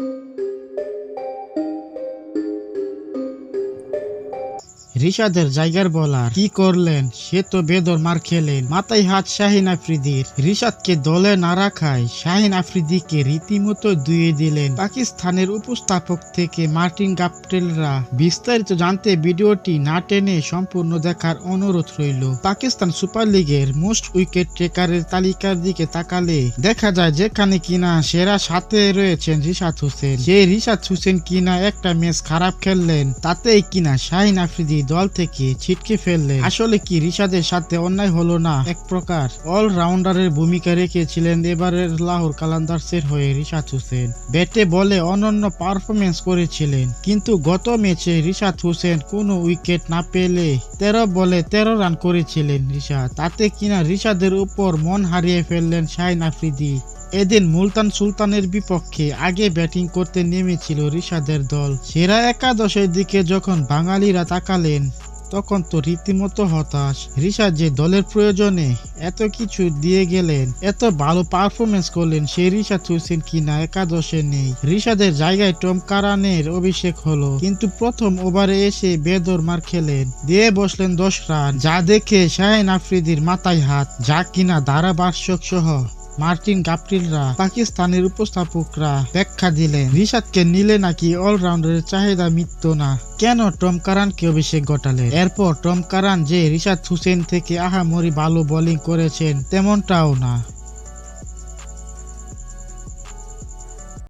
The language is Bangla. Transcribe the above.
Thank you. রিশাদের জায়গার বলার। কি করলেন? সে তো বেদর মার খেলেন। মাথায় হাত শাহিন আফ্রিদির। রিশাদকে দলে না রাখায় শাহিন আফ্রিদিকে রীতিমতো দুয়ে দিলেন পাকিস্তানের উপস্থাপক থেকে মার্টিন গাপটেলরা। বিস্তারিত জানতে ভিডিওটি না টেনে সম্পূর্ণ দেখার অনুরোধ রইল। পাকিস্তান সুপার লিগের মোস্ট উইকেট টেকারের তালিকার দিকে তাকালে দেখা যায় যেখানে কিনা সেরা সাথে রয়েছেন রিশাদ হোসেন। সেই রিশাদ হোসেন কিনা একটা ম্যাচ খারাপ খেললেন, তাতেই কিনা শাহিন আফ্রিদি দল থেকে ছিটকে ফেললে আসলে কি রিশাদের সাথে অন্যায় হলো না? এক প্রকার অলরাউন্ডারের ভূমিকা রেখেছিলেন এবারের লাহোর কালান্দার্সের হয়ে রিশাদ হোসেন। ব্যাটে বলে অনন্য পারফরমেন্স করেছিলেন, কিন্তু গত ম্যাচে রিশাদ হোসেন কোনো উইকেট না পেলে তেরো বলে তেরো রান করেছিলেন রিশাদ। তাতে কিনা রিশাদের উপর মন হারিয়ে ফেললেন শাহিন আফ্রিদি। এদিন মুলতান সুলতানের বিপক্ষে আগে ব্যাটিং করতে নেমেছিল রিশাদের দল। সেরা একাদশের দিকে যখন বাঙালিরা তাকালেন, তখন তো রীতিমতো হতাশ। রিশাদ যে দলের প্রয়োজনে এত কিছু দিয়ে গেলেন, এত ভালো পারফরমেন্স করলেন, সেই রিশাদ হোসেন কিনা একাদশে নেই। রিশাদের জায়গায় টম কারানের অভিষেক হলো, কিন্তু প্রথম ওভারে এসে বেদর মার খেলেন। দিয়ে বসলেন দশ রান। যা দেখে শাহিন আফ্রিদির মাথায় হাত, যা কিনা ধারাভাষ্যক সহ মার্টিন গাপটিলরা পাকিস্তানের উপস্থাপকরা ব্যাখ্যা দিলেন, রিশাদকে নিলে নাকি অলরাউন্ডারের চাহিদা মিটত না। কেন টম কারানকে অভিষেক ঘটালে এরপর টম কারান যে রিশাদ হুসেন থেকে আহামরি ভালো বোলিং করেছেন, তেমনটাও না।